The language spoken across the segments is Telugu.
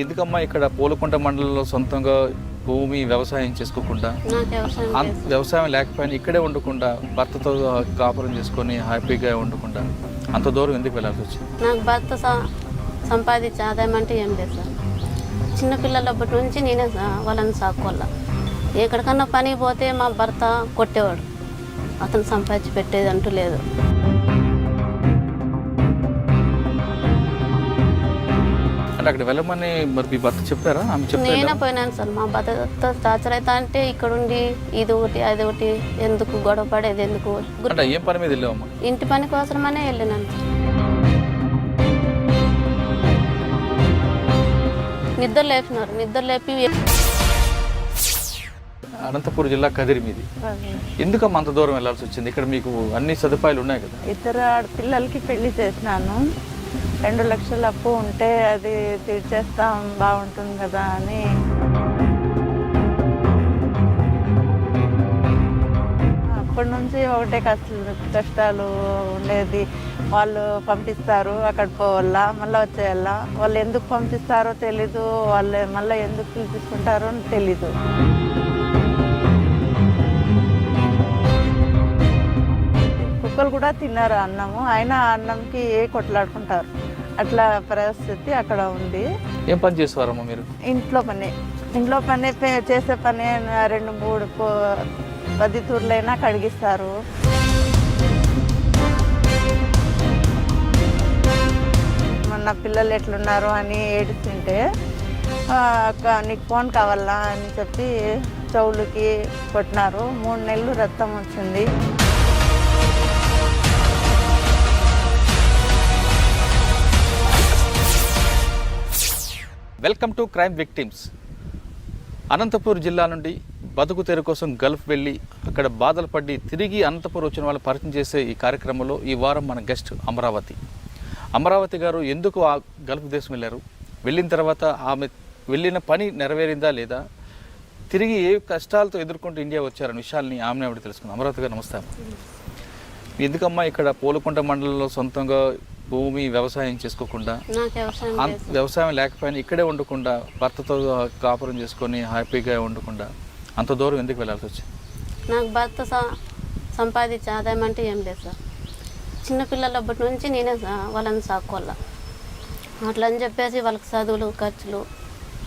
ఎందుకమ్మా ఇక్కడ పూలకుంట మండలంలో సొంతంగా భూమి వ్యవసాయం చేసుకోకుండా? వ్యవసాయం లేకపోయినా ఇక్కడే ఉండకుండా భర్తతో కాపురం చేసుకొని హ్యాపీగా ఉండకుండా అంత దూరం ఎందుకు వెళ్ళాల్సి వచ్చింది? నాకు భర్త సంపాదించే ఆదాయం అంటే ఏం లేదు సార్. చిన్నపిల్లలప్పటి నుంచి నేనే వాళ్ళని సాక్కోవాల ఎక్కడికన్నా పని పోతే మా భర్త కొట్టేవాడు. అతను సంపాదించి పెట్టేది అంటూ లేదు. అంటే అక్కడ వెళ్ళమని మరి మీ భర్త చెప్పారా? ఆమె నేనే పోయినాను సార్. మా భర్త టార్చర్ అవుతా అంటే ఇక్కడ ఉండి ఇది ఒకటి అది ఒకటి ఎందుకు గొడవ పడేది ఎందుకు? అంటే ఏం పని మీద వెళ్ళావమ్మా? ఇంటి పని కోసమనే వెళ్ళినాను సార్. నిద్ర లేపినారు. నిద్ర లేపి అనంతపురం జిల్లా కదిరి మీది. ఎందుకమ్మా అంత దూరం వెళ్ళాల్సి వచ్చింది? ఇక్కడ మీకు అన్ని సదుపాయాలు ఉన్నాయి కదా? ఇద్దరు ఆడపిల్లలకి పెళ్ళి చేసినాను. రెండు లక్షల అప్పు ఉంటే అది తీర్చేస్తాం బాగుంటుంది కదా అని. అప్పటి నుంచి ఒకటే కష్ట కష్టాలు ఉండేది. వాళ్ళు పంపిస్తారు అక్కడ పోవాలా మళ్ళీ వచ్చేయాలా? వాళ్ళు ఎందుకు పంపిస్తారో తెలీదు వాళ్ళు మళ్ళీ ఎందుకు పిలిపించుకుంటారో తెలీదు. కుక్కలు కూడా తిన్నారు అన్నము. అయినా అన్నంకి కొట్లాడుకుంటారు? అట్లా పరిస్థితి అక్కడ ఉంది. ఏం పని చేసేవారమ్మా మీరు? ఇంట్లో పని. ఇంట్లో పని చేసే పని రెండు మూడు పది తూర్లైనా కడిగిస్తారు. నా పిల్లలు ఎట్లున్నారు అని ఏడుస్తుంటే అక్క నీకు ఫోన్ కావాలా? అని చెప్పి చెవులకి కొట్టినారు. మూడు నెలలు రక్తం వచ్చింది. Welcome to crime victims. Anantapur జిల్లా నుండి బతుకు తెరు కోసం గల్ఫ్ వెళ్ళి అక్కడ బాధలు పడి తిరిగి అనంతపూర్ వచ్చిన వాళ్ళు పరిచయం చేసే ఈ కార్యక్రమంలో ఈ వారం మన గెస్ట్ అమరావతి. అమరావతి గారు ఎందుకు ఆ గల్ఫ్ దేశం వెళ్ళారు? వెళ్ళిన తర్వాత ఆమె వెళ్ళిన పని నెరవేరిందా లేదా? తిరిగి ఏ కష్టాలతో ఎదుర్కొంటూ ఇండియా వచ్చారన్న విషయాల్ని ఆమె ఆవిడ తెలుసుకుందాం. అమరావతి గారు నమస్తే. ఎందుకమ్మా ఇక్కడ పూలకుంట మండలంలో సొంతంగా భూమి వ్యవసాయం చేసుకోకుండా వ్యవసాయం లేకపోయినా ఇక్కడే ఉండకుండా భర్తతో కాపురం చేసుకొని హ్యాపీగా ఉండకుండా అంత దూరం ఎందుకు వెళ్ళాల్సి వచ్చింది? నాకు భర్త సంపాదించే ఆదాయం అంటే ఏం లేదు సార్. చిన్నపిల్లలప్పటి నుంచి నేనే సా- వాళ్ళని సాక్కోవాల. అట్లా అని చెప్పేసి వాళ్ళకి చదువులు ఖర్చులు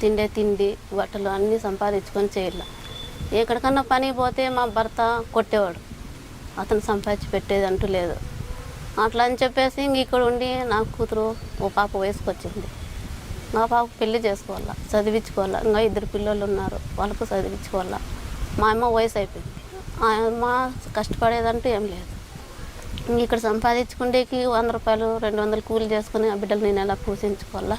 తిండే తిండి బట్టలు అన్నీ సంపాదించుకొని చేయాల ఎక్కడికన్నా పని పోతే మా భర్త కొట్టేవాడు. అతను సంపాదించి పెట్టేది అంటూ లేదు. అట్లా అని చెప్పేసి ఇంక ఇక్కడ ఉండి నా కూతురు ఓ పాప వయసుకొచ్చింది. మా పాప పెళ్ళి చేసుకోవాలా చదివించుకోవాలా. ఇంకా ఇద్దరు పిల్లలు ఉన్నారు వాళ్ళకు చదివించుకోవాలా. మా అమ్మ వయసు అయిపోయింది ఆ అమ్మ కష్టపడేదంటూ ఏం లేదు. ఇక్కడ సంపాదించుకుండేకి వంద రూపాయలు రెండు వందలు కూలి చేసుకుని ఆ బిడ్డలు నేను ఎలా పోషించుకోవాలా?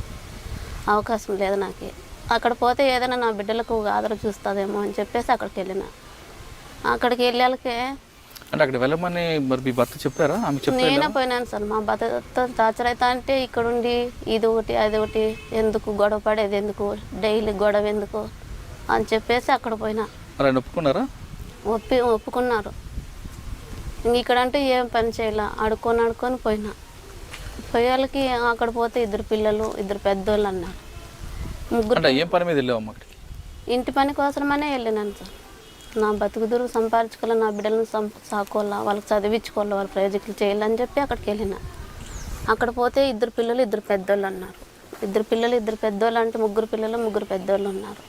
అవకాశం లేదు నాకు. అక్కడ పోతే ఏదైనా నా బిడ్డలకు ఆదర చూస్తుందేమో అని చెప్పేసి అక్కడికి వెళ్ళిన. అక్కడికి వెళ్ళాకే అంటే అక్కడ వెళ్ళమని మరి మీ భర్త చెప్పారా? ఆమె నేనే పోయినాను సార్. మా భర్త టార్చర్ అవుతా అంటే ఇక్కడ ఉండి ఇది ఒకటి అది ఒకటి ఎందుకు గొడవ పడేది ఎందుకు? డైలీ గొడవ ఎందుకు? అని చెప్పేసి అక్కడ పోయినా. మరి ఆయన ఒప్పుకున్నారా? ఒప్పి ఒప్పుకున్నారు. ఇంక ఇక్కడంటూ ఏం పని చేయాల. అడుక్కొని అడుక్కొని పోయినా. పోయేళ్ళకి అక్కడ పోతే ఇద్దరు పిల్లలు ఇద్దరు పెద్దోళ్ళు అన్నారు. ముగ్గురు అంటే ఏం పని మీద వెళ్ళావమ్మా అక్కడికి? ఇంటి పని కోసమనే వెళ్ళినాను సార్. నా బతుకుదురు సంపాదించుకోవాలి నా బిడ్డలను సం సాకోవాలా వాళ్ళకి చదివించుకోవాలి వాళ్ళ ప్రాజెక్టులు చేయాలని చెప్పి అక్కడికి వెళ్ళిన. అక్కడ పోతే ఇద్దరు పిల్లలు ఇద్దరు పెద్దోళ్ళు అన్నారు. ఇద్దరు పిల్లలు ఇద్దరు పెద్దోళ్ళు అంటే ముగ్గురు పిల్లలు ముగ్గురు పెద్దోళ్ళు ఉన్నారు.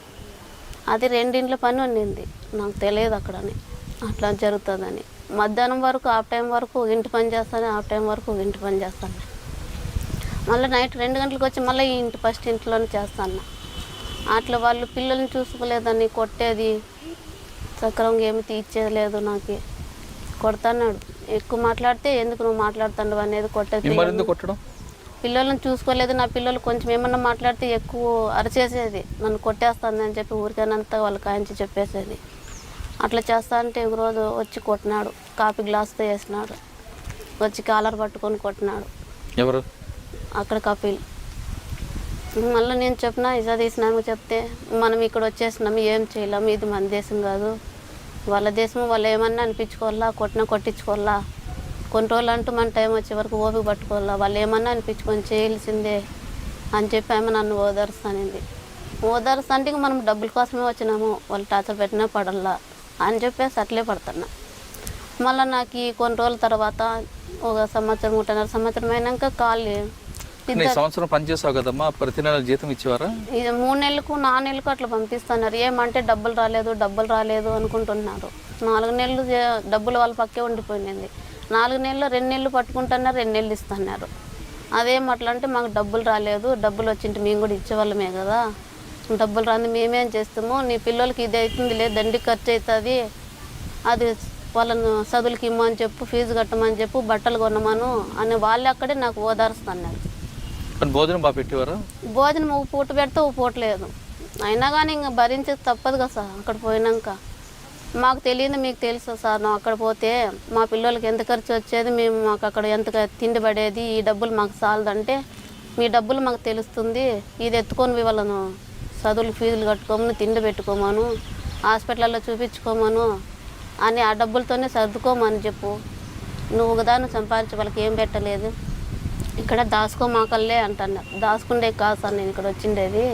అది రెండింట్ల పని ఉండింది నాకు తెలియదు అక్కడని. అట్లా జరుగుతుందని. మధ్యాహ్నం వరకు హాఫ్ టైం వరకు ఇంటి పని చేస్తాను హాఫ్ టైం వరకు ఇంటి పని చేస్తాను. మళ్ళీ నైట్ రెండు గంటలకు వచ్చి మళ్ళీ ఈ ఇంటి ఫస్ట్ ఇంట్లోనే చేస్తాను. అట్లా వాళ్ళు పిల్లల్ని చూసుకోలేదని కొట్టేది. సక్రమంగా ఏమి తీర్చేది లేదు నాకు. కొడతాన్నాడు ఎక్కువ మాట్లాడితే ఎందుకు నువ్వు మాట్లాడుతున్నావు అనేది కొట్టేది కొట్టడం? పిల్లల్ని చూసుకోలేదు నా పిల్లలు కొంచెం ఏమన్నా మాట్లాడితే ఎక్కువ అరిచేసేది. నన్ను కొట్టేస్తుంది అని చెప్పి ఊరికేనంతా వాళ్ళకి కాయించి చెప్పేసేది. అట్లా చేస్తా అంటే ఒక రోజు వచ్చి కొట్టినాడు. కాఫీ గ్లాస్తో వేసినాడు. వచ్చి కాలర్ పట్టుకొని కొట్టినాడు. ఎవరు? అక్కడ కపిల్. మళ్ళీ నేను చెప్పిన ఇజా తీసినాము చెప్తే మనం ఇక్కడ వచ్చేసినాము ఏం చేయలేము ఇది మన దేశం కాదు. వాళ్ళ దేశం వాళ్ళు ఏమన్నా అనిపించుకోవాలా? కొట్టినా కొట్టించుకోవాలా? కొన్ని రోజులు అంటూ మన టైం వచ్చే వరకు ఓపిక పట్టుకోవాలా? వాళ్ళు ఏమన్నా అనిపించుకొని చేయాల్సిందే అని చెప్పి ఆమె నన్ను ఓదారుస్తానింది. ఓదారుస్తా ఇంక మనం డబ్బుల కోసమే వచ్చినాము. వాళ్ళు టార్చర్ పెట్టినా పడల్లా. అని చెప్పేసి అట్లే పడుతున్నా. మళ్ళీ నాకు ఈ కొన్ని రోజుల తర్వాత ఒక సంవత్సరం ఒకటిన్నర సంవత్సరం అయినాక కాళ్ళు సంవత్సరం పనిచేసావు కదమ్మా? ప్రతి నెల జీతం ఇచ్చేవారా? ఇది మూడు నెలలకు నాలుగు నెలలకు అట్లా పంపిస్తున్నారు. ఏమంటే డబ్బులు రాలేదు డబ్బులు రాలేదు అనుకుంటున్నారు. నాలుగు నెలలు డబ్బులు వాళ్ళ పక్కే ఉండిపోయింది. నాలుగు నెలలు రెండు నెలలు పట్టుకుంటున్నారు రెండు నెలలు ఇస్తున్నారు. అదేం అట్లా అంటే మాకు డబ్బులు రాలేదు. డబ్బులు వచ్చింటే మేము కూడా ఇచ్చేవాళ్ళమే కదా. డబ్బులు రాని మేమేం చేస్తాము? నీ పిల్లలకి ఇది అవుతుంది లేదు దండి ఖర్చు అవుతుంది. అది వాళ్ళను చదువులకి ఇమ్మని చెప్పు ఫీజు కట్టమని చెప్పు బట్టలు కొనమను అని వాళ్ళు అక్కడే నాకు ఓదారుస్తున్నారు. భోజనం బాగా పెట్టేవారా? భోజనం ఒక పూట పెడితే ఒక పూట లేదు. అయినా కానీ ఇంకా భరించేది తప్పదు కదా సార్ అక్కడ పోయినాక. మాకు తెలియదు మీకు తెలుసు సార్ నువ్వు అక్కడ పోతే మా పిల్లలకి ఎంత ఖర్చు వచ్చేది మేము మాకు అక్కడ ఎంత తిండి పడేది ఈ డబ్బులు మాకు చాలదంటే మీ డబ్బులు మాకు తెలుస్తుంది ఇది ఎత్తుకొని వాళ్ళను చదువులు ఫీజులు కట్టుకోమను తిండి పెట్టుకోమను హాస్పిటల్లో చూపించుకోమను అని ఆ డబ్బులతోనే సర్దుకోమని చెప్పు. నువ్వు ఒకదాన్ని సంపాదించి వాళ్ళకి ఏం పెట్టలేదు. ఇక్కడ దాచుకోమాకల్లే అంటున్నారు దాచుకుండే కాదు సార్ నేను ఇక్కడ వచ్చిండేది.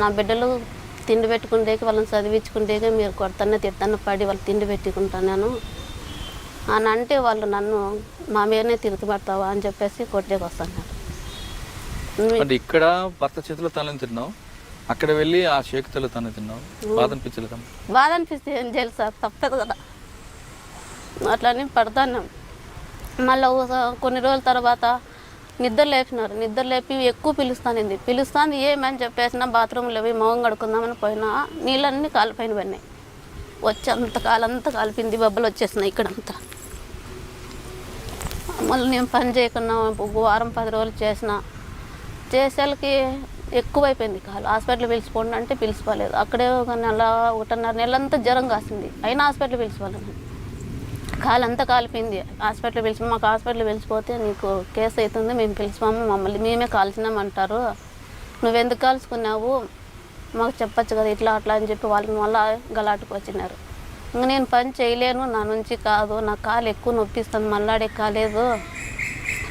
నా బిడ్డలు తిండి పెట్టుకుండేకి వాళ్ళని చదివించుకుండేకి మీరు కొడతానే తిడతానే పడి వాళ్ళు తిండి పెట్టుకుంటున్నాను. అని అంటే వాళ్ళు నన్ను మా మీదనే తిరుగుబడతావా అని చెప్పేసి కొట్టేకి వస్తాను ఇక్కడ భర్త చేతిలో తనని తిన్నావు? అక్కడ వెళ్ళి ఆ చేతిలో తన తిన్నావు. బాధ అనిపించలేదు కదా బాధ అనిపిస్తే ఏం చేయాలి సార్? తప్పదు కదా. అట్లని పడతాను. మళ్ళీ కొన్ని రోజుల తర్వాత నిద్ర లేపినారు. నిద్ర లేపి ఎక్కువ పిలుస్తానింది పిలుస్తాంది ఏమని చెప్పేసిన బాత్రూంలో పోయి మొహం కడుకుందామని పోయినా నీళ్ళన్నీ కాలిపోయిన పడినాయి వచ్చి అంత కాలంతా కాలిపింది బొబ్బలు వచ్చేసినాయి ఇక్కడంతా. మళ్ళీ నేను పని చేయకుండా వారం పది రోజులు చేసిన. చేసేళ్ళకి ఎక్కువైపోయింది కాలు. హాస్పిటల్ పిలిచిపోండి అంటే పిలిచిపోలేదు. అక్కడే ఒక నెల ఒకటిన్నర నెలంతా జ్వరం కాసింది. అయినా హాస్పిటల్ పిలిచిపోలేదు. కాలు అంతా కాలిపోయింది. హాస్పిటల్ పిలిచి మాకు హాస్పిటల్ పిలిచిపోతే నీకు కేసు అవుతుంది మేము పిలిచిపోము మమ్మల్ని మేమే కాల్చినామంటారు. నువ్వెందుకు కాల్చుకున్నావు? మాకు చెప్పచ్చు కదా ఇట్లా అట్లా అని చెప్పి వాళ్ళని మళ్ళా గలాటుకు వచ్చినారు. ఇంక నేను పని చేయలేను నా నుంచి కాదు. నా కాలు ఎక్కువ నొప్పిస్తుంది మళ్ళాడే కాలేదు.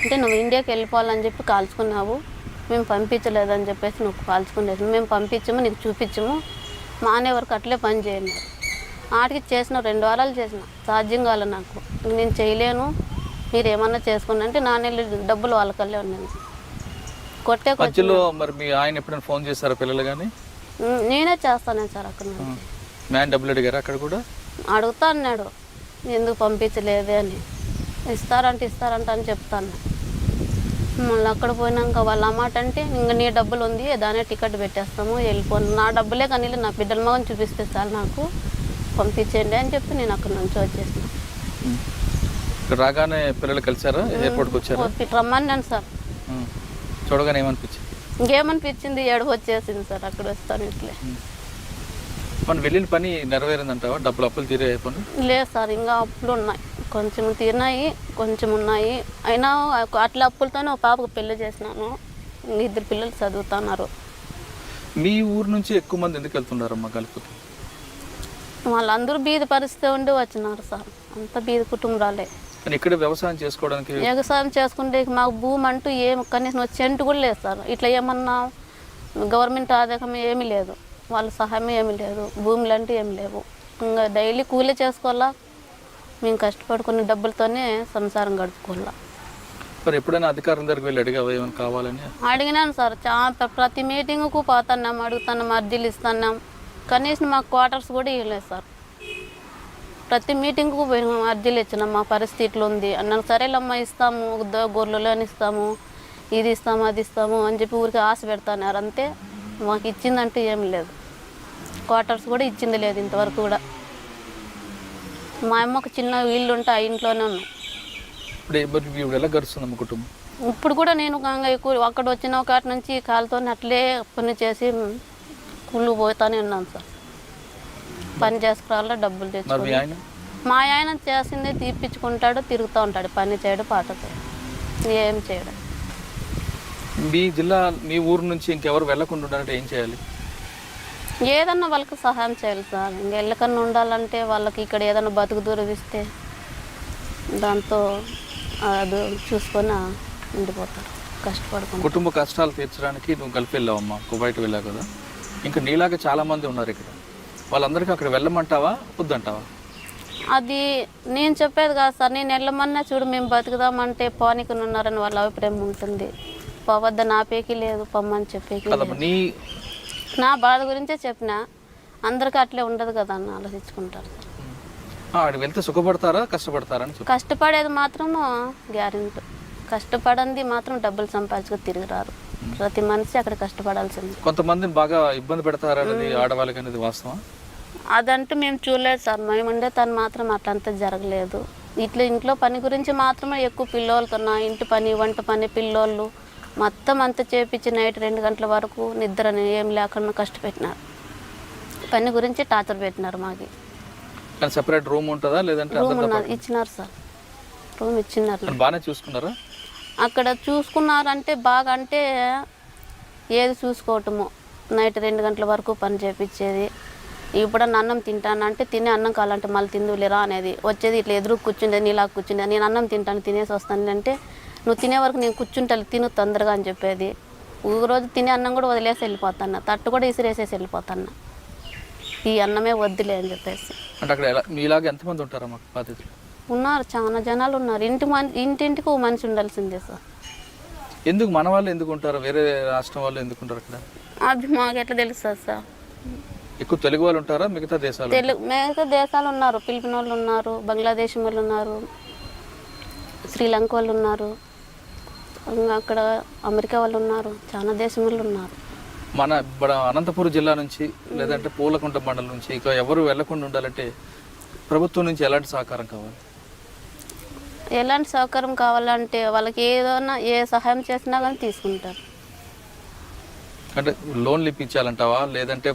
అంటే నువ్వు ఇండియాకి వెళ్ళిపోవాలని చెప్పి కాల్చుకున్నావు. మేము పంపించలేదని చెప్పేసి నువ్వు కాల్చుకునేది మేము పంపించము నీకు చూపించము. మానే వరకు అట్లే పని చేయండి ఆటికి చేసిన రెండు వారాలు చేసిన. సాధ్యం కాలే నాకు. నేను చేయలేను. మీరు ఏమన్నా చేసుకోండి అంటే నా నెల డబ్బులు వాళ్ళకల్లే ఉన్నాను కొట్టే మధ్యలో మరి మీ ఆయన ఎప్పుడైనా ఫోన్ చేశారా పిల్లలు కానీ నేనే చేస్తాను సార్ అక్కడ. మ్యాన్ డబ్బులు అడిగారు అక్కడ కూడా? అడుగుతా అన్నాడు. ఎందుకు పంపించలేదే అని. ఇస్తారంటే ఇస్తారంట అని చెప్తాను. మళ్ళీ అక్కడ పోయినాక వాళ్ళ అమ్మాట అంటే ఇంకా నీ డబ్బులు ఉంది దానే టికెట్ పెట్టేస్తాము వెళ్ళిపోను నా డబ్బులే కానీ నా బిడ్డల మగని చూపిస్తే చాలు నాకు పంపించండి అని చెప్పి నేను అక్కడ నుంచి వచ్చేసిన. రాగానే పిల్లలు కలిసారా? ఎయిర్పోర్ట్కి వచ్చారా? రమ్మన్నాను సార్. చూడగానే ఏమనిపించింది? ఇంకేమనిపించింది? ఏడుపు వచ్చేసింది సార్ అక్కడ వస్తాను ఇట్లే. మనం వెళ్ళిన పని నెరవేరిందంటావా? డబ్బులు అప్పులు తీరే పని? లేదు సార్ ఇంకా అప్పులు ఉన్నాయి. కొంచెం తీరినాయి. కొంచెం ఉన్నాయి అయినా అట్లా అప్పులతోనే ఒక పాపకు పెళ్ళి చేసినాను. ఇద్దరు పిల్లలు చదువుతున్నారు. మీ ఊరు నుంచి ఎక్కువ మంది ఎందుకు వెళ్తున్నారమ్మా కలుపుకి? వాళ్ళందరూ బీద పరిస్థితి ఉండి వచ్చినారు సార్. అంత బీద కుటుంబాలే. ఇక్కడ వ్యవసాయం చేసుకోవడానికి వ్యవసాయం చేసుకుంటే మాకు భూమి అంటూ ఏం కనీసం చెంటు కూడా లేదు సార్. ఇట్లా ఏమన్నా గవర్నమెంట్ ఆదాయం ఏమీ లేదు. వాళ్ళ సహాయం ఏమీ లేదు. భూములు అంటే ఏమి లేవు. ఇంకా డైలీ కూలీ చేసుకోవాలా? మేము కష్టపడుకునే డబ్బులతోనే సంసారం గడుపుకోవాలా. మరి ఎప్పుడైనా అధికారం దగ్గరికి వెళ్ళి అడిగావా ఏమైనా కావాలని? అడిగినాను సార్ చా ప్రతి మీటింగ్కు పోతున్నాం అడుగుతున్నాం అర్జీలు ఇస్తున్నాం. కనీసం మాకు క్వార్టర్స్ కూడా ఇవ్వలేదు సార్. ప్రతి మీటింగ్కు పోయినాం అర్జీలు ఇచ్చినాం మా పరిస్థితి ఇట్లా ఉంది. అన్నాను సరేలమ్మా ఇస్తాము గొర్రెలను ఇస్తాము ఇది ఇస్తాము అది ఇస్తాము అని చెప్పి ఊరికి ఆశ పెడతాన్నారు. అంతే మాకు ఇచ్చిందంటూ ఏం లేదు. క్వార్టర్స్ కూడా ఇచ్చింది లేదు ఇంతవరకు కూడా. మా అమ్మకు చిన్న ఇల్లు ఉంటే ఆ ఇంట్లోనే ఉన్నాం. ఇప్పుడు ఏ- మరి ఇప్పుడు ఎలా గడుస్తుందమ్మ కుటుంబం? ఇప్పుడు కూడా నేను గంగ ఎక్కువ అక్కడ వచ్చిన ఒకటి నుంచి కాలుతో అట్లే పని చేసి కుళ్ళు పోతానే ఉన్నాను సార్. పని చేసుకురావాలో డబ్బులు మరి మీ ఆయన? చేసింది తీర్పించుకుంటాడు తిరుగుతూ ఉంటాడు పని చేయడు పాట చేయడు ఏం చేయడు. మీ జిల్లా మీ ఊరు నుంచి ఇంకెవరు వెళ్ళకుండా ఉండాలంటే ఏం చేయాలి? ఏదన్నా వాళ్ళకి సహాయం చేయాలి సార్. ఇంకా ఎల్లకన్నా ఉండాలంటే వాళ్ళకి ఇక్కడ ఏదన్నా బతుకు దూరవిస్తే దాంతో అది చూసుకొని ఉండిపోతారు. కష్టపడుకుంటారు. కుటుంబ కష్టాలు తీర్చడానికి నువ్వు గల్ఫ్ వెళ్ళావమ్మా. కువైట్ వెళ్ళావు కదా. ఇంకా నీలాగా చాలా మంది ఉన్నారు ఇక్కడ. వాళ్ళందరికీ అక్కడ వెళ్ళమంటావా? వద్దంటావా? అది నేను చెప్పేది కాదు సార్. నేను వెళ్ళమన్నా చూడు మేము బతుకుదామంటే పోనీకి ఉన్నారని వాళ్ళ అభిప్రాయం ఉంటుంది. పోవద్ద నాపేకి లేదు పొమ్మని చెప్పేకి. నీ నా బాధ గురించే చెప్పిన అందరికీ అట్లే ఉండదు కదా అని ఆలోచించుకుంటారు. వెళ్తే సుఖపడతారా కష్టపడతారా కష్టపడేది మాత్రము గ్యారెంటీ. కష్టపడంది మాత్రం డబ్బులు సంపాదించుకొని తిరిగి రారు. ప్రతి మనిషి అక్కడ కష్టపడాల్సింది. కొంతమందిని బాగా ఇబ్బంది పెడతారనేది ఆడవాళ్ళకి అనేది వాస్తవం? అదంటూ మేము చూడలేదు సార్. మేము ఉండే తను మాత్రం అట్లంతా జరగలేదు. ఇట్లా ఇంట్లో పని గురించి మాత్రమే ఎక్కువ పిల్లోళ్ళతో ఇంటి పని వంట పని పిల్లోళ్ళు మొత్తం అంతా చేపించి నైట్ రెండు గంటల వరకు నిద్ర ఏం లేకుండా కష్టపెట్టినారు. పని గురించి టార్చర్ పెట్టినారు మాకి. సెపరేట్ రూమ్ ఉంటుందా లేదంటే రూమ్ ఉన్నది ఇచ్చినారు సార్. రూమ్ ఇచ్చినారు. బాగానే చూసుకున్నారా? అక్కడ చూసుకున్నారంటే బాగా అంటే ఏది చూసుకోవటము. నైట్ రెండు గంటల వరకు పని చేపించేది. ఇప్పుడన్నా అన్నం తింటానంటే తినే అన్నం కావాలంటే మళ్ళీ తిందులేరా అనేది. వచ్చేది ఇట్లా ఎదురు కూర్చుండేది నీలా కూర్చుండే నేను అన్నం తింటాను తినేసి వస్తాను అంటే నువ్వు తినే వరకు నేను కూర్చుంటా తిను తొందరగా అని చెప్పేది. ఒక రోజు తినే అన్నం కూడా వదిలేసి వెళ్ళిపోతాను తట్టు కూడా ఇసిరేసేసి వెళ్ళిపోతాను ఈ అన్నమే వద్దులే అని చెప్పేసి. అంటే అక్కడ ఎలా మీలాగా ఎంతమంది ఉంటారా బాధితులు? ఉన్నారు చాలా జనాలు ఉన్నారు. ఇంటి మన ఇంటింటికి ఓ మనిషి ఉండాల్సిందే సార్. ఎందుకు? మన వాళ్ళు ఎందుకు ఉంటారు? వేరే రాష్ట్రం వాళ్ళు ఎందుకు ఉంటారు అక్కడ? అది మాకు ఎట్లా తెలుస్తుంది సార్ ఎక్కువ తెలుగు వాళ్ళు ఉంటారా? మిగతా దేశాలు తెలుగు మిగతా దేశాలు ఉన్నారు. ఫిలిపిన్ వాళ్ళు ఉన్నారు బంగ్లాదేశ్ వాళ్ళు ఉన్నారు శ్రీలంక వాళ్ళు ఉన్నారు. అక్కడ అమెరికా వాళ్ళు ఉన్నారు. చాలా దేశం వాళ్ళు ఉన్నారు. మన మన అనంతపురం జిల్లా నుంచి లేదంటే పూలకుంట మండలం నుంచి ఇక ఎవరు వెళ్ళకుండా ఉండాలంటే ప్రభుత్వం నుంచి ఎలాంటి సహకారం కావాలి? ఎలాంటి సౌకర్యం కావాలంటే వాళ్ళకి ఏదైనా ఏ సహాయం చేసినా కానీ తీసుకుంటారు. అంటే లోన్లు ఇప్పించాలంటావా? లేదంటే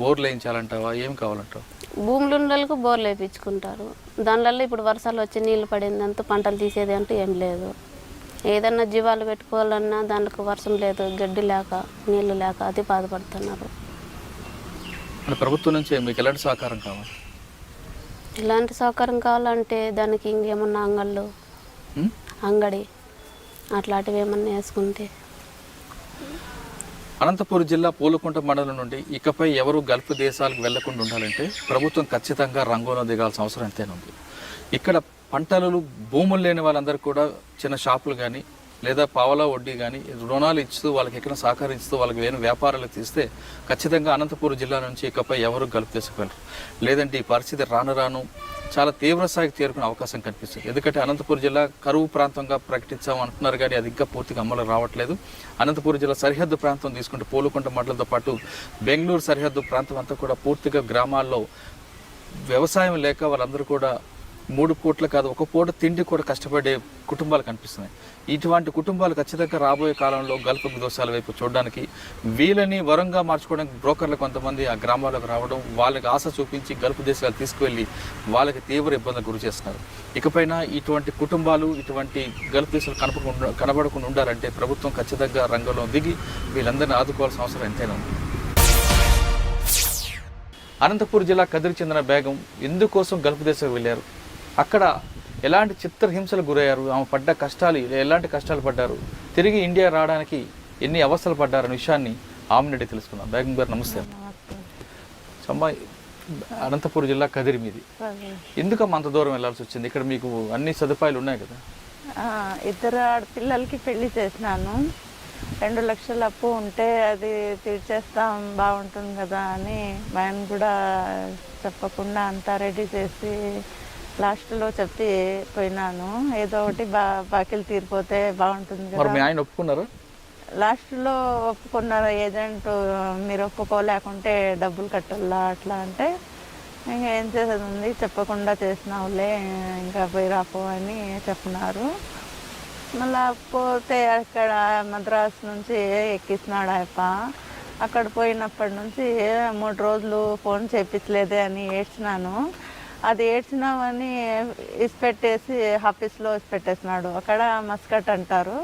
బోర్లు వేయించాలంటావా? ఏం కావాలంటావా? భూములు ఉండలకు బోర్లు వేయించుకుంటారు. దానివల్ల ఇప్పుడు వర్షాలు వచ్చి నీళ్ళు పడిందంతా పంటలు తీసేది అంటూ ఏం లేదు. ఏదన్నా జీవాలు పెట్టుకోవాలన్నా దానికి వర్షం లేదు గడ్డి లేక నీళ్ళు లేక అది బాధపడుతున్నారు. మన ప్రభుత్వం నుంచి మీకు ఎలాంటి సహకారం కావాలి? ఇలాంటి సౌకర్యం కావాలంటే దానికి ఇంకేమన్నా అంగళ్ళు? అంగడి అట్లాంటివి ఏమన్నా వేసుకుంటే. అనంతపురం జిల్లా పూలకుంట మండలం నుండి ఇకపై ఎవరు గల్ఫ్ దేశాలకు వెళ్ళకుండా ఉండాలంటే ప్రభుత్వం ఖచ్చితంగా రంగంలో దిగాల్సిన అవసరం ఎంతైనా ఉంది. ఇక్కడ పంటలు భూములు లేని వాళ్ళందరూ కూడా చిన్న షాపులు కానీ లేదా పావలా వడ్డీ కానీ రుణాలు ఇస్తూ వాళ్ళకి ఎక్కడ సహకరిస్తూ వాళ్ళకి వేరే వ్యాపారాలు తీస్తే ఖచ్చితంగా అనంతపురం జిల్లా నుంచి ఇకపై ఎవరు గలుపు దేశకు లేదంటే ఈ పరిస్థితి రాను రాను చాలా తీవ్ర స్థాయికి చేరుకునే అవకాశం కనిపిస్తుంది. ఎందుకంటే అనంతపురం జిల్లా కరువు ప్రాంతంగా ప్రకటించాం అంటున్నారు కానీ అది ఇంకా పూర్తిగా అమలు రావట్లేదు. అనంతపురం జిల్లా సరిహద్దు ప్రాంతం తీసుకుంటే పోలుకొండ మండలంతో పాటు బెంగళూరు సరిహద్దు ప్రాంతం అంతా కూడా పూర్తిగా గ్రామాల్లో వ్యవసాయం లేక వాళ్ళందరూ కూడా మూడు పూట్ల కాదు ఒక పూట తిండి కూడా కష్టపడే కుటుంబాలు కనిపిస్తున్నాయి. ఇటువంటి కుటుంబాలు ఖచ్చితంగా రాబోయే కాలంలో గల్ఫ్ దోషాల వైపు చూడడానికి వీళ్ళని వరంగా మార్చుకోవడానికి బ్రోకర్లు కొంతమంది ఆ గ్రామాలకు రావడం వాళ్ళకి ఆశ చూపించి గల్ఫ్ దేశాలు తీసుకువెళ్ళి వాళ్ళకి తీవ్ర ఇబ్బందులకు గురి చేస్తున్నారు. ఇకపైన ఇటువంటి కుటుంబాలు ఇటువంటి గల్ఫ్ దేశాలు కనపడకుండా కనబడకుండా ఉండాలంటే ప్రభుత్వం ఖచ్చితంగా రంగంలో దిగి వీళ్ళందరినీ ఆదుకోవాల్సిన అవసరం ఎంతైనా ఉంది. అనంతపూర్ జిల్లా కదిరి చెందిన బేగం ఎందుకోసం గల్ఫ్ దేశం వెళ్ళారు? అక్కడ ఎలాంటి చిత్రహింసలకు గురయ్యారు? ఆమె పడ్డ కష్టాలు ఎలాంటి కష్టాలు పడ్డారు? తిరిగి ఇండియా రావడానికి ఎన్ని అవస్థలు పడ్డారనే విషయాన్ని ఆమె నుండి తెలుసుకుందాం. బేగం గారు నమస్తే. అమ్మాయి అనంతపూర్ జిల్లా కదిరి మీది. ఎందుకమ్మా అంత దూరం వెళ్ళాల్సి వచ్చింది? ఇక్కడ మీకు అన్ని సదుపాయాలు ఉన్నాయి కదా? ఇద్దరు ఆడపిల్లలకి పెళ్ళి చేసినాను. రెండు లక్షల అప్పు ఉంటే అది తీర్చేస్తాం బాగుంటుంది కదా అని మా ఆయన కూడా చెప్పకుండా అంతా రెడీ చేసి లాస్ట్లో చెప్పి పోయినాను. ఏదో ఒకటి బా బాకీలు తీరిపోతే బాగుంటుంది మరి కదా మీ ఆయన ఒప్పుకున్నారా? లాస్ట్లో ఒప్పుకున్నారు. ఏజెంట్ మీరు ఒప్పుకోలేకుంటే డబ్బులు కట్టాలా అట్లా అంటే ఇంకా ఏం చేసేది ఉంది చెప్పకుండా చేసినావులే ఇంకా పోయి రాపో అని చెప్పినారు. మళ్ళా పోతే అక్కడ మద్రాసు నుంచి ఎక్కిస్తున్నాడు ఆయప్ప. అక్కడ పోయినప్పటి నుంచి మూడు రోజులు ఫోన్ చేపించలేదే అని ఏడ్చినాను. అది ఏడ్చినామని ఇసిపెట్టేసి ఆఫీస్లో ఇసిపెట్టేసినాడు అక్కడ మస్కట్ అంటారు.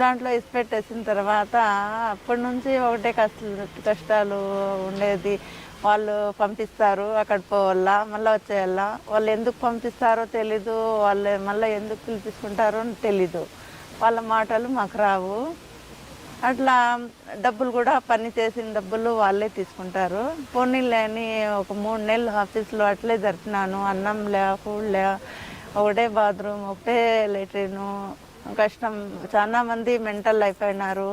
దాంట్లో ఇసిపెట్టేసిన తర్వాత అప్పటి నుంచి ఒకటే కష్ట కష్టాలు ఉండేది. వాళ్ళు పంపిస్తారు అక్కడ పోవాలా మళ్ళీ వచ్చేయాలా వాళ్ళు ఎందుకు పంపిస్తారో తెలీదు. వాళ్ళు మళ్ళీ ఎందుకు పిలిపించుకుంటారో తెలీదు. వాళ్ళ మాటలు మాకు రావు. అట్లా డబ్బులు కూడా పని చేసిన డబ్బులు వాళ్ళే తీసుకుంటారు. పోనీలే అని ఒక మూడు నెలలు ఆఫీస్లో అట్లే జరిపినాను. అన్నం లే ఫుడ్ లే ఒకటే బాత్రూమ్ ఒకటే లెట్రిను కష్టం. చాలా మంది మెంటల్ అయిపోయినారు.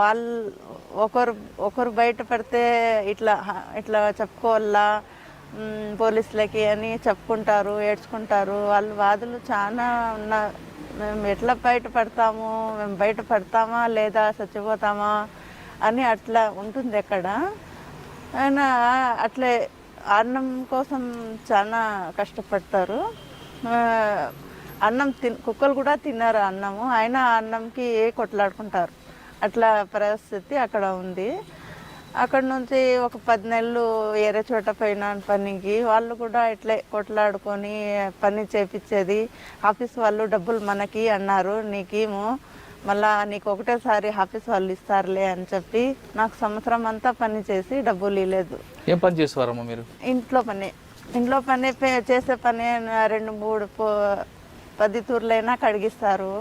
వాళ్ళు ఒకరు ఒకరు బయట పడితే ఇట్లా ఇట్లా చెప్పుకోవాలా? పోలీసులకి అని చెప్పుకుంటారు ఏడ్చుకుంటారు. వాళ్ళ బాధలు చాలా ఉన్న మేము ఎట్లా బయట పడతాము? మేము బయట పడతామా? లేదా చచ్చిపోతామా? అని అట్లా ఉంటుంది అక్కడ ఆయన అట్లే అన్నం కోసం చాలా కష్టపడతారు. అన్నం తిన్ కుక్కలు కూడా తిన్నారు అన్నము. అయినా అన్నంకి కొట్లాడుకుంటారు? అట్లా పరిస్థితి అక్కడ ఉంది. అక్కడ నుంచి ఒక పది నెలలు వేరే చోట పోయిన పనికి వాళ్ళు కూడా ఇట్లే కొట్లాడుకొని పని చేపించేది. ఆఫీస్ వాళ్ళు డబ్బులు మనకి అన్నారు నీకేమో మళ్ళా నీకు ఒకటేసారి ఆఫీస్ వాళ్ళు ఇస్తారులే అని చెప్పి నాకు సంవత్సరం అంతా పని చేసి డబ్బులు ఇవ్వలేదు ఏం పని చేసేవారమ్మా మీరు? ఇంట్లో పని. ఇంట్లో పని చేసే పని రెండు మూడు పది తూర్లైనా కడిగిస్తారు.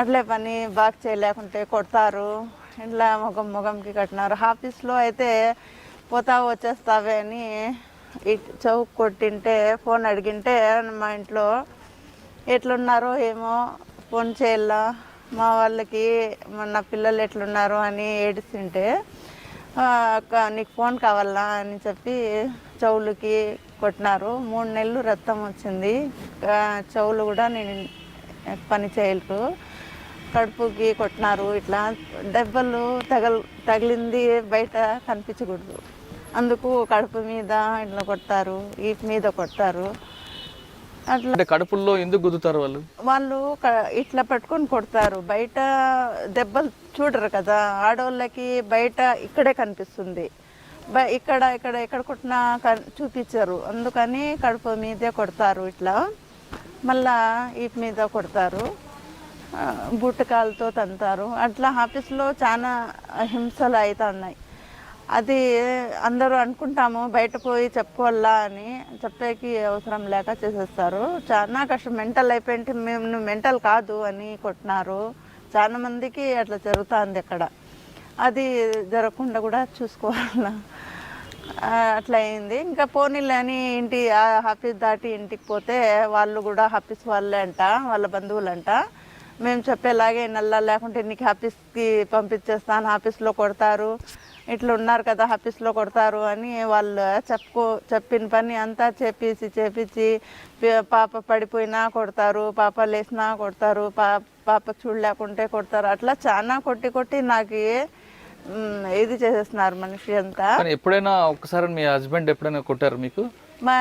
అట్లే పని బాగా చేయలేకుంటే కొడతారు. ఇట్లా ముఖం ముఖంకి కట్టినారు. ఆఫీస్లో అయితే పోతా వచ్చేస్తావే అని చౌక్ కొట్టింటే ఫోన్ అడిగింటే మా ఇంట్లో ఎట్లున్నారో ఏమో ఫోన్ చేయాలా మా వాళ్ళకి మా- నా పిల్లలు ఎట్లున్నారు అని ఏడిస్తుంటే నీకు ఫోన్ కావాలా అని చెప్పి చెవులకి కొట్టినారు. మూడు నెలలు రక్తం వచ్చింది. చెవులు కూడా నేను పని చేయలేదు. కడుపుకి కొట్టినారు ఇట్లా దెబ్బలు తగల్ తగిలింది బయట కనిపించకూడదు. అందుకు కడుపు మీద ఇట్లా కొడతారు ఈ మీద కొడతారు. అట్లా అంటే కడుపుల్లో ఎందుకు గుద్దుతారు వాళ్ళు? వాళ్ళు ఇట్లా పట్టుకొని కొడతారు. బయట దెబ్బలు చూడరు కదా ఆడవాళ్ళకి బయట ఇక్కడే కనిపిస్తుంది. ఇక్కడ ఇక్కడ ఎక్కడ కొట్టినా చూపించరు. అందుకని కడుపు మీదే కొడతారు ఇట్లా. మళ్ళా ఈ మీద కొడతారు. బుట్టకాలతో తంతారు. అట్లా ఆఫీస్లో చాలా హింసలు అవుతున్నాయి అది అందరూ అనుకుంటాము బయట పోయి చెప్పుకోవాలా అని చెప్పేకి అవసరం లేక చేసేస్తారు. చాలా కష్టం. మెంటల్ అయిపోయింటే మేము నువ్వు మెంటల్ కాదు అని కొట్టినారు. చాలా మందికి అట్లా జరుగుతుంది అక్కడ. అది జరగకుండా కూడా చూసుకోవాలా. అట్లా అయింది. ఇంకా పోనీలని ఇంటి ఆ ఆఫీస్ దాటి ఇంటికి పోతే వాళ్ళు కూడా ఆఫీస్ వాళ్ళే అంట వాళ్ళ బంధువులంట. మేము చెప్పేలాగే నల్లా లేకుంటే నీకు ఆఫీస్కి పంపించేస్తాను ఆఫీస్లో కొడతారు. ఇట్లా ఉన్నారు కదా ఆఫీస్లో కొడతారు అని వాళ్ళు చెప్పుకో చెప్పిన పని అంతా చేపించి చేపించి పాప పడిపోయినా కొడతారు పాప లేచినా కొడతారు పా పాప చూడలేకుంటే కొడతారు. అట్లా చాలా కొట్టి కొట్టి నాకు ఇది చేసేస్తున్నారు మనిషి అంతా. ఎప్పుడైనా ఒక్కసారి మీ హస్బెండ్ ఎప్పుడైనా కొట్టారు మీకు? మా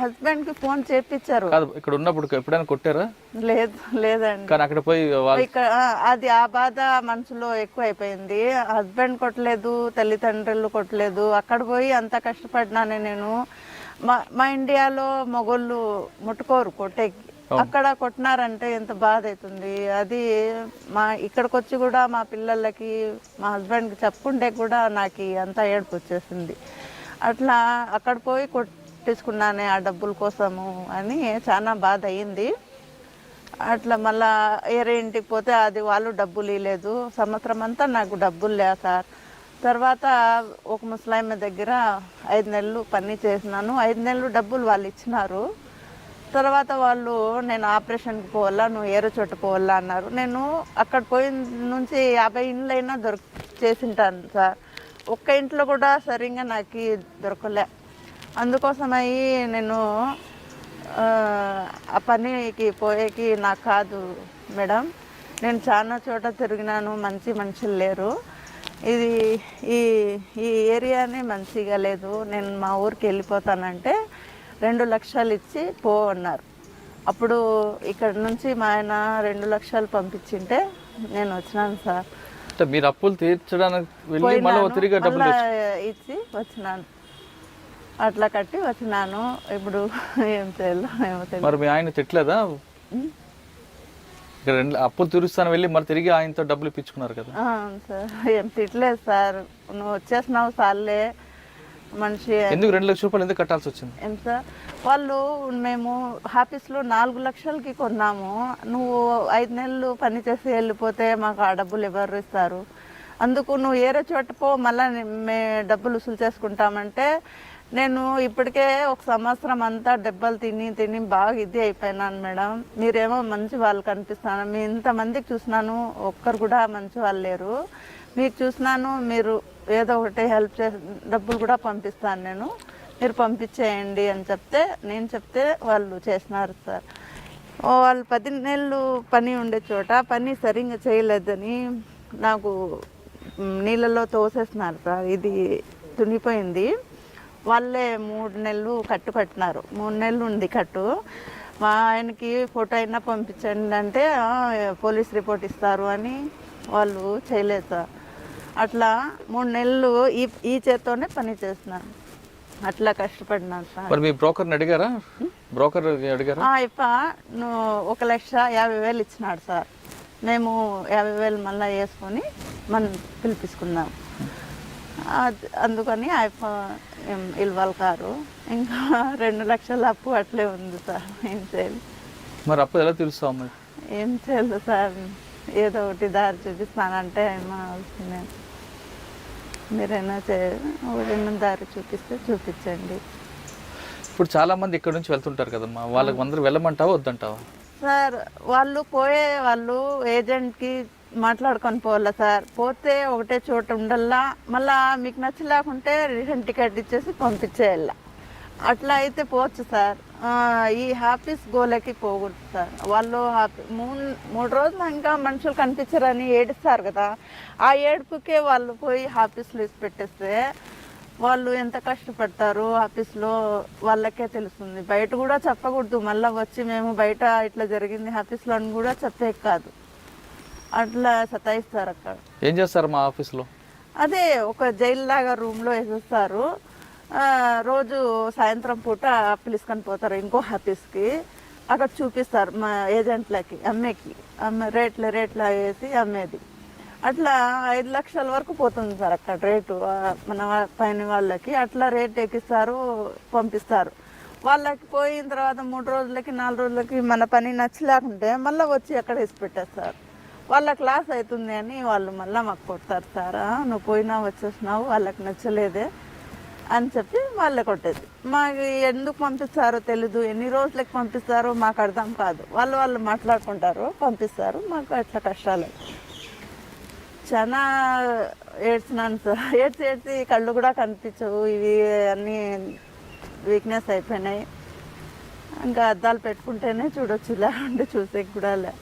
హస్బెండ్కి ఫోన్ చేపించారు కాదు ఇక్కడ ఉన్నప్పుడు ఎప్పుడైనా కొట్టారా? లేదు లేదండి. కానీ అక్కడ పోయి ఇక్కడ అది ఆ బాధ మనసులో ఎక్కువ అయిపోయింది హస్బెండ్ కొట్టలేదు తల్లిదండ్రులు కొట్టలేదు. అక్కడ పోయి అంత కష్టపడినానే నేను. మా మా ఇండియాలో మొగోళ్ళు ముట్టుకోరు కొట్టేకి. అక్కడ కొట్టినారంటే ఎంత బాధ అవుతుంది. అది మా ఇక్కడికి వచ్చి కూడా మా పిల్లలకి మా హస్బెండ్కి చెప్పుకుంటే కూడా నాకు అంత ఏడుపు వచ్చేసింది. అట్లా అక్కడ పోయి కొట్టించుకున్నానే ఆ డబ్బుల కోసము అని చాలా బాధ అయింది అట్లా మళ్ళా వేరే ఇంటికి పోతే అది వాళ్ళు డబ్బులు ఇవ్వలేదు సంవత్సరం అంతా నాకు డబ్బులు లే సార్. తర్వాత ఒక ముసలాయమ్మ దగ్గర ఐదు నెలలు పని చేసినాను. ఐదు నెలలు డబ్బులు వాళ్ళు ఇచ్చినారు. తర్వాత వాళ్ళు నేను ఆపరేషన్కి పోవాలా నువ్వు ఏరో చోట పోవాలా అన్నారు. నేను అక్కడ పోయిన నుంచి యాభై ఇండ్లైనా అయినా దొరికి చేసింటాను సార్. ఒక్క ఇంట్లో కూడా సరిగ్గా నాకు దొరకలే. అందుకోసమై నేను ఆ, పనికి పోయేకి నాకు కాదు మేడం. నేను చాలా చోట తిరిగినాను మంచి మనుషులు లేరు. ఇది ఈ ఈ ఏరియానే మంచిగా లేదు. నేను మా ఊరికి వెళ్ళిపోతానంటే రెండు లక్షలు ఇచ్చి పో అన్నారు. అప్పుడు ఇక్కడ నుంచి మా ఆయన రెండు లక్షలు పంపించింటే నేను వచ్చినాను సార్. మీరు అప్పులు తీర్చడానికి ఇచ్చి వచ్చినాను. అట్లా కట్టి వచ్చినాను. ఇప్పుడు ఏం చేయాలో ఏమో తెలియదు. మరి మీ ఆయన తిట్టలేదా? ఇక్కడ రెండు అప్పులు తీరుస్తాను వెళ్ళి మరి తిరిగి ఆయనతో డబ్బులు ఇప్పించుకున్నారు కదా. సార్ ఏం తిట్టలేదు సార్. నువ్వు వచ్చేసినావు సార్లే. మనిషి ఎందుకు రెండు లక్షల రూపాయలు ఎందుకు కట్టాల్సి వచ్చింది? ఏం సార్? వాళ్ళు మేము ఆఫీస్లో నాలుగు లక్షలకి కొన్నాము. నువ్వు ఐదు నెలలు పని చేసి వెళ్ళిపోతే మాకు ఆ డబ్బులు ఎవరు ఇస్తారు? అందుకు నువ్వు ఏరే చోట పో మళ్ళీ మే డబ్బులు వసూలు చేసుకుంటామంటే నేను ఇప్పటికే ఒక సంవత్సరం అంతా దెబ్బలు తిని తిని బాగా ఇది అయిపోయినాను మేడం. మీరేమో మంచి వాళ్ళు కనిపిస్తాను. మీ ఇంతమందికి చూసినాను ఒక్కరు కూడా మంచి వాళ్ళు లేరు. మీకు చూసినాను మీరు ఏదో ఒకటి హెల్ప్ చే డబ్బులు కూడా పంపిస్తాను నేను. మీరు పంపించేయండి అని చెప్తే నేను చెప్తే వాళ్ళు చేసినారు సార్. ఓ వాళ్ళు పది నెలలు పని ఉండే చోట పని సరిగ్గా చేయలేదని నాకు నీళ్ళలో తోసేస్తున్నారు సార్. ఇది తునిపోయింది. వాళ్ళే మూడు నెలలు కట్టు కట్టినారు. మూడు నెలలు ఉంది కట్టు. మా ఆయనకి ఫోటో అయినా పంపించండి అంటే "ఆ, పోలీస్ రిపోర్ట్ ఇస్తారు అని వాళ్ళు చేయలేదు సార్. అట్లా మూడు నెలలు ఈ ఈ చేత్తోనే పని చేస్తున్నాను అట్లా కష్టపడినాను సార్. మరి మీ బ్రోకర్ని అడిగారా? బ్రోకర్ అడిగారా? ఆ, ఇప్ప నువ్వు ఒక లక్ష యాభై వేలు ఇచ్చినాడు సార్. మేము యాభై వేలు మళ్ళీ వేసుకొని మనం పిలిపించుకున్నాం అది- అందుకని అయిపో ఇల్వాల్ కారు ఇంకా రెండు లక్షల అప్పు అట్లే ఉంది సార్ ఏం చేయాలి? మరి అప్పు ఎలా తీరుస్తావు మరి ఏం చేయాలి సార్? ఏదో ఒకటి దారి చూపిస్తానంటే ఏమవుతుంది మీరైనా చే ఒకటి దారి చూపిస్తే చూపించండి. ఇప్పుడు చాలా మంది ఇక్కడ నుంచి వెళ్తుంటారు కదమ్మా. వాళ్ళకి అందరూ వెళ్ళమంటావా వద్దంటావా? సార్ వాళ్ళు పోయే వాళ్ళు ఏజెంట్కి మాట్లాడుకొని పోవాలా సార్? పోతే ఒకటే చోట ఉండల్లా మళ్ళా మీకు నచ్చలేకుంటే రిటర్న్ టికెట్ ఇచ్చేసి పంపించేయాల. అట్లా అయితే పోవచ్చు సార్. ఈ హ్యాపీస్ గోలకి పోకూడదు సార్. వాళ్ళు హ్యాపీ మూడు మూడు రోజులు ఇంకా మనుషులు కనిపించరని ఏడుస్తారు కదా. ఆ ఏడుపుకే వాళ్ళు పోయి హ్యాపీస్లో ఇసి పెట్టేస్తే వాళ్ళు ఎంత కష్టపడతారు ఆఫీస్లో వాళ్ళకే తెలుస్తుంది. బయట కూడా చెప్పకూడదు. మళ్ళీ వచ్చి మేము బయట ఇట్లా జరిగింది ఆఫీస్లో అని కూడా చెప్పే కాదు. అట్లా సతాయిస్తారు అక్కడ ఏం చేస్తారు మా ఆఫీస్లో? అదే ఒక జైలు లాగా రూమ్లో వేసేస్తారు. రోజు సాయంత్రం పూట పిలుచుకొని పోతారు ఇంకో ఆఫీస్కి. అక్కడ చూపిస్తారు మా ఏజెంట్లకి అమ్మేకి. అమ్మే రేట్లు రేట్లు వేసి అమ్మేది. అట్లా ఐదు లక్షల వరకు పోతుంది సార్ అక్కడ రేటు. మన పైన వాళ్ళకి అట్లా రేట్ ఎక్కిస్తారు పంపిస్తారు. వాళ్ళకి పోయిన తర్వాత మూడు రోజులకి నాలుగు రోజులకి మన పని నచ్చలేకుంటే మళ్ళీ వచ్చి అక్కడ వేసి పెట్టేస్తారు. వాళ్ళకి లాస్ అవుతుంది అని వాళ్ళు మళ్ళీ మాకు కొడతారు సారా నువ్వు పోయినా వచ్చేసినావు వాళ్ళకి నచ్చలేదే అని చెప్పి వాళ్ళే కొట్టేది. మాకు ఎందుకు పంపిస్తారో తెలీదు ఎన్ని రోజులకి పంపిస్తారో మాకు అర్థం కాదు. వాళ్ళు వాళ్ళు మాట్లాడుకుంటారు పంపిస్తారు మాకు అట్లా కష్టాలు. చాలా ఏడ్చినాను సార్. ఏడ్చి ఏడ్చి కళ్ళు కూడా కనిపించవు ఇవి అన్నీ వీక్నెస్ అయిపోయినాయి. ఇంకా అద్దాలు పెట్టుకుంటేనే చూడొచ్చు ఉండి చూసే కూడా లే.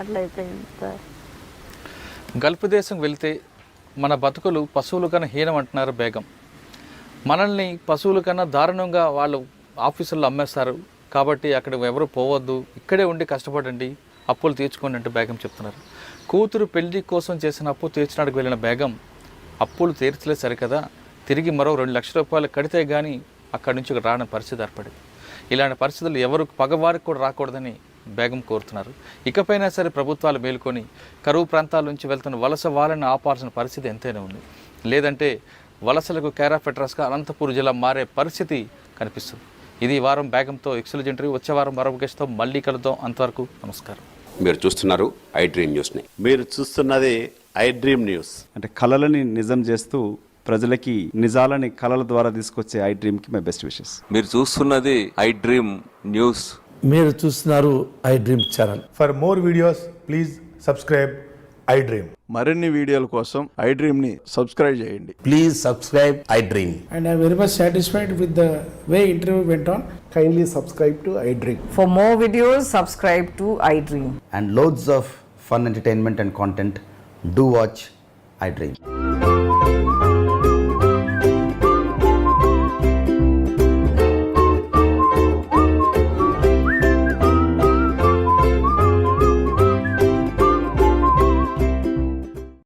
అట్లా సార్. గల్ఫ్ దేశం వెళ్తే మన బతుకులు పశువుల కన్నా హీనం అంటున్నారు బేగం. మనల్ని పశువుల కన్నా దారుణంగా వాళ్ళు ఆఫీసుల్లో అమ్మేస్తారు. కాబట్టి అక్కడ ఎవరు పోవద్దు ఇక్కడే ఉండి కష్టపడండి అప్పులు తీర్చుకోండి అంటే బేగం చెప్తున్నారు. కూతురు పెళ్ళి కోసం చేసిన అప్పు తీర్చడానికి వెళ్ళిన బేగం అప్పులు తీర్చలే సరికదా తిరిగి మరో రెండు లక్షల రూపాయలు కడితే కానీ అక్కడి నుంచి రాని పరిస్థితి ఏర్పడింది. ఇలాంటి పరిస్థితులు ఎవరు పగవారికి కూడా రాకూడదని బేగం కోరుతున్నారు. ఇకపైనా సరే ప్రభుత్వాలు మేలుకొని కరువు ప్రాంతాల నుంచి వెళ్తున్న వలస వాళ్ళని ఆపాల్సిన పరిస్థితి ఎంతైనా ఉంది. లేదంటే వలసలకు కేరా ఫెట్రస్గా అనంతపూర్ జిల్లా మారే పరిస్థితి కనిపిస్తుంది. ఇది వారం బేగంతో ఎక్సలెంట్ ఇంటర్వ్యూ వచ్చే వారం మరొక గెస్ట్తో మళ్ళీ కలుద్దాం. అంతవరకు నమస్కారం. మీరు చూస్తున్నారు ఐ డ్రీమ్ న్యూస్ని మీరు చూస్తున్నది ఐ డ్రీమ్ న్యూస్. అంటే కళలని నిజం చేస్తూ ప్రజలకి నిజాలని కళల ద్వారా తీసుకొచ్చే ఐ డ్రీమ్కి మై బెస్ట్ విషెస్. మీరు చూస్తున్నది ఐ డ్రీమ్ న్యూస్. మీరు చూస్తున్నారు I dream channel. For more videos please subscribe I dream మరిన్ని వీడియోల కోసం ఐ డ్రీమ్ని సబ్స్క్రైబ్ చేయండి. Please subscribe I dream and I very much satisfied with the way interview went on kindly subscribe to I dream for more videos subscribe to I dream and loads of fun entertainment and content do watch I dream